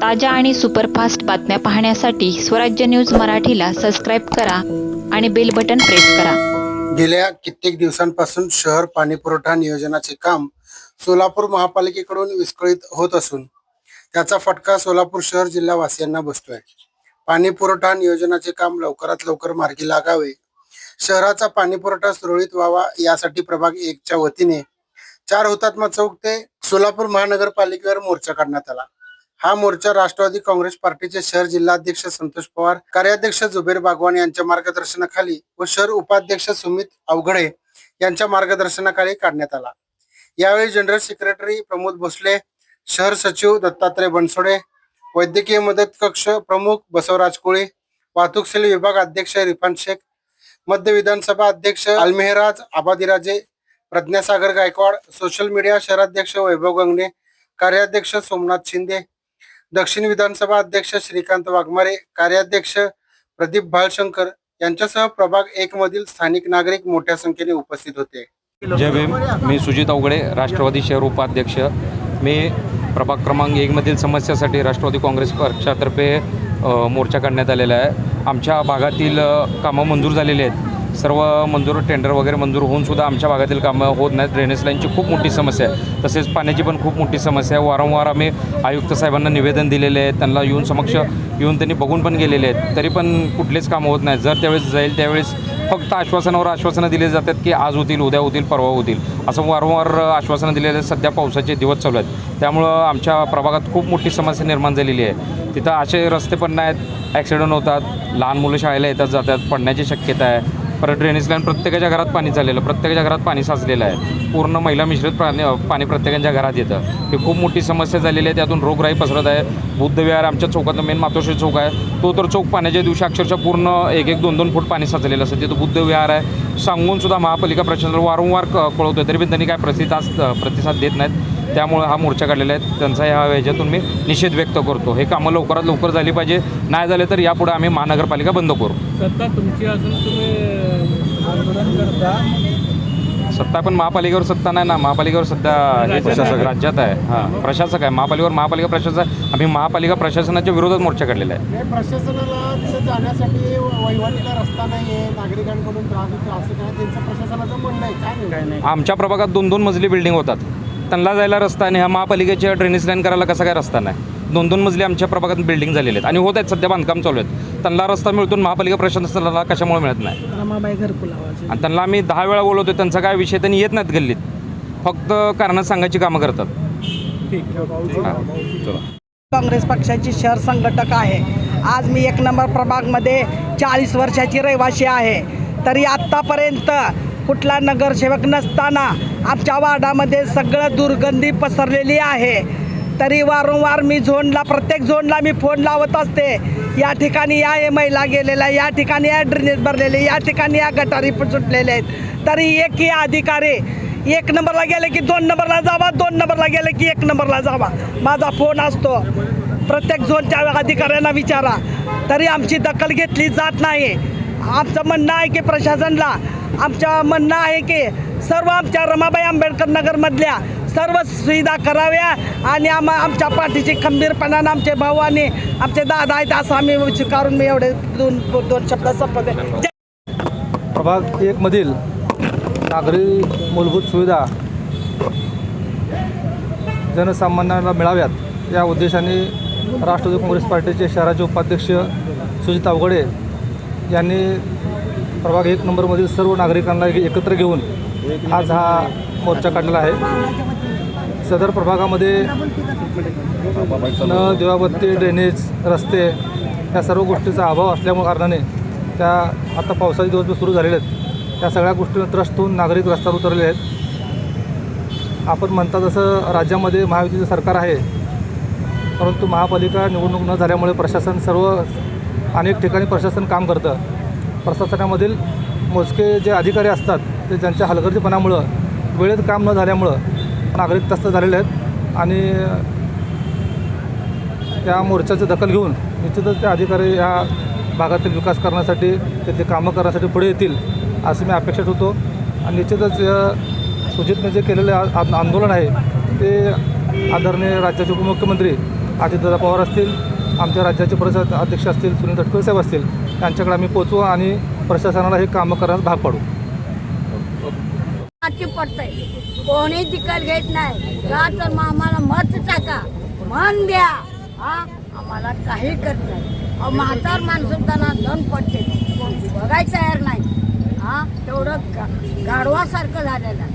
ताज्या आणि सुपरफास्ट बातम्या पाहण्यासाठी स्वराज्य न्यूज मराठीला सबस्क्राईब करा आणि बेल बटन प्रेस करा. गेल्या कित्येक दिवसांपासून शहर पाणीपुरवठा नियोजनाचे काम सोलापूर महापालिकेकडून विस्कळीत होत असून त्याचा फटका सोलापूर शहर जिल्हावासियांना बसतोय. पाणी पुरवठा नियोजनाचे काम लवकरात लवकर मार्गी लागावे. शहराचा पाणी पुरवठा सुरळीत व्हावा यासाठी प्रभाग एकच्या वतीने चार हुतात्मा चौक ते सोलापूर महानगरपालिकेवर मोर्चा काढण्यात आला. हा मोर्चा राष्ट्रवादी काँग्रेस पार्टीचे शहर जिल्हाध्यक्ष संतोष पवार कार्याध्यक्ष जुबेर बागवान यांच्या मार्गदर्शनाखाली व शहर उपाध्यक्ष सुमित अवघडे यांच्या मार्गदर्शनाखाली काढण्यात आला. यावेळी जनरल सेक्रेटरी प्रमोद भोसले शहर सचिव दत्तात्रय बनसोडे वैद्यकीय मदत कक्ष प्रमुख बसवराज कोळे वाहतूक सेल विभाग अध्यक्ष रिफान शेख मध्य विधानसभा अध्यक्ष अल्मेहराज आबादिराजे प्रज्ञासागर गायकवाड सोशल मीडिया शहराध्यक्ष वैभव गंगणे कार्याध्यक्ष सोमनाथ शिंदे दक्षिण विधानसभा अध्यक्ष श्रीकांत वाघमारे कार्याध्यक्ष प्रदीप भालशंकर यांच्यासह प्रभाग एक मधील स्थानिक नागरिक मोठ्या संख्येने उपस्थित होते. जय भीम. मी सुजित अवघडे राष्ट्रवादी शहर उपाध्यक्ष. मी प्रभाग क्रमांक एकमधील समस्यासाठी राष्ट्रवादी काँग्रेस पक्षातर्फे मोर्चा काढण्यात आलेला आहे. आमच्या भागातील कामं मंजूर झालेली आहेत. सर्व मंजूर टेंडर वगैरे मंजूर होऊन सुद्धा आमच्या भागातील कामं होत नाहीत. ड्रेनेज लाईनची खूप मोठी समस्या आहे. तसेच पाण्याची पण खूप मोठी समस्या आहे. वारंवार आम्ही आयुक्त साहेबांना निवेदन दिलेले आहे त्यांना येऊन समक्ष येऊन त्यांनी बघून पण गेलेले आहेत. तरी पण कुठलेच कामं होत नाहीत. जर त्यावेळेस जाईल त्यावेळेस फक्त आश्वासनावर आश्वासनं दिली जातात की आज होतील उद्या होतील परवा होतील. असं वारंवार आश्वासनं दिलेले सध्या पावसाचे दिवस चालू आहेत. त्यामुळं आमच्या प्रभागात खूप मोठी समस्या निर्माण झालेली आहे. तिथं असे रस्ते पण नाहीत. ॲक्सिडंट होतात. लहान मुलं शाळेला येतात जातात. पडण्याची शक्यता आहे. परत ड्रेनेज लाईन प्रत्येकाच्या घरात पाणी चाललेलं प्रत्येकाच्या घरात पाणी साचलेलं आहे. पूर्ण महिला मिश्रित पाणी पाणी प्रत्येकाच्या घरात येतं. ही खूप मोठी समस्या झालेली आहे त्यातून रोगराई पसरत आहे. बुद्ध विहार आमच्या चौकात मेन मातोश्री चौक आहे. तो तर चौक पाण्याच्या दिवशी अक्षरशः पूर्ण एक एक दोन दोन फूट पाणी साचलेलं असतं. तिथं बुद्ध विहार आहे. सांगूनसुद्धा महापालिका प्रशासनाला वारंवार कळवतो आहे तरी पण त्यांनी काय प्रतिसाद प्रतिसाद देत नाहीत. त्यामुळे हा मोर्चा काढलेला आहे. त्यांचा ह्या ह्याच्यातून मी निषेध व्यक्त करतो. हे कामं लवकरात लवकर झाली पाहिजे. नाही झाले तर यापुढे आम्ही महानगरपालिका बंद करू. सत्ता तुमची असून तुम्ही आंदोलन करता सत्ता पण महापालिकेवर सत्ता नाही ना. महापालिकेवर सध्या हे प्रशासक राज्यात आहे. हां प्रशासक आहे. महापालिकेवर महापालिका प्रशासक आहे. आम्ही महापालिका प्रशासनाच्या विरोधात मोर्चा काढलेला आहे. हे प्रशासनाला तिथे जाण्यासाठी वहिवाटीला रस्ता नाही आहे नागरिकांकडून त्रास काय त्यांचं प्रशासनाचं म्हणणं आहे. काय नाही. आमच्या प्रभागात दोन दोन मजली बिल्डिंग होतात. त्यांना जायला रस्ता आणि ह्या महापालिकेच्या ड्रेनेज लाईन करायला कसा काय रस्ता नाही? दोन दोन मजली आमच्या प्रभागात बिल्डिंग झालेले आहेत. आणि होत आहेत सध्या बांधकाम चालू आहेत. त्यांना रस्ता मिळतून महापालिका प्रशासनाला कशामुळे मिळत नाही? रमाबाई घरकुल आवाज. आणि त्यांना आम्ही दहा वेळा बोलवतो त्यांचा काय विषय? त्यांनी येत नाहीत गल्लीत. फक्त कारणं सांगायची कामं करतात. काँग्रेस पक्षाची शहर संघटक आहे. आज मी एक नंबर प्रभागमध्ये चाळीस वर्षाची रहिवासी आहे. तरी आत्तापर्यंत कुठला नगरसेवक नसताना आमच्या वार्डामध्ये सगळं दुर्गंधी पसरलेली आहे. तरी वारंवार मी झोनला प्रत्येक झोनला मी फोन लावत असते. या ठिकाणी या ए महिला गेलेल्या या ठिकाणी या ड्रेनेज भरलेले या ठिकाणी या गटारी पण सुटलेले आहेत. तरी एकही अधिकारी एक नंबरला गेले की दोन नंबरला जावा दोन नंबरला गेले की एक नंबरला जावा. माझा फोन असतो. प्रत्येक झोनच्या अधिकाऱ्यांना विचारा. तरी आमची दखल घेतली जात नाही. आमचं म्हणणं आहे की प्रशासनला आमचं म्हणणं आहे की सर्व आमच्या रमाबाई आंबेडकर नगरमधल्या सर्व सुविधा कराव्या आणि आम आमच्या पाठीची खंबीरपणानं आमचे भाऊ आणि आमचे दादा आहेत असं आम्ही स्वीकारून मी एवढे दोन दोन शब्द संपवते. प्रभाग एकमधील नागरी मूलभूत सुविधा जनसामान्यांना मिळाव्यात. या उद्देशाने राष्ट्रवादी काँग्रेस पार्टीचे शहराचे उपाध्यक्ष सुजित अवघडे यांनी प्रभाग एक नंबरमधील सर्व नागरिकांना एकत्र घेऊन आज हा मोर्चा काढलेला आहे. सदर प्रभागामध्ये न दिवाबत्ती ड्रेनेज रस्ते या सर्व गोष्टीचा अभाव असल्यामुळे कारणाने त्या आता पावसाचे दिवस सुरू झालेले आहेत. त्या सगळ्या गोष्टीनं त्रस्त होऊन नागरिक रस्त्यावर उतरले आहेत. आपण म्हणता जसं राज्यामध्ये महायुतीचं सरकार आहे परंतु महापालिका निवडणूक न झाल्यामुळे प्रशासन सर्व अनेक ठिकाणी प्रशासन काम करतं. प्रशासनामधील मोजके जे अधिकारी असतात ते त्यांच्या हलगर्जीपणामुळं वेळेत काम न झाल्यामुळं नागरिक तस्त झालेले आहेत. आणि त्या मोर्चाची दखल घेऊन निश्चितच ते अधिकारी या भागातील विकास करण्यासाठी तेथे कामं करण्यासाठी पुढे येतील असं मी अपेक्षा ठेवतो. आणि निश्चितच सुजितने जे केलेले आंदोलन आहे ते आदरणीय राज्याचे उपमुख्यमंत्री अजितदादा पवार असतील आमच्या राज्याचे परिषद अध्यक्ष असतील सुनील तटकरे साहेब असतील त्यांच्याकडे आम्ही पोचवू आणि प्रशासनाला हे कामं करण्यास भाग पाडू. पडतंय. कोणी तिकट घेत नाही. का तर मग आम्हाला मत टाका मन द्या. हा? आम्हाला काही करत नाही. म्हातार माणसं त्यांना पडते. बघायचं तयार नाही. हा? तेवढं गाढवासारखं झालेलं आहे.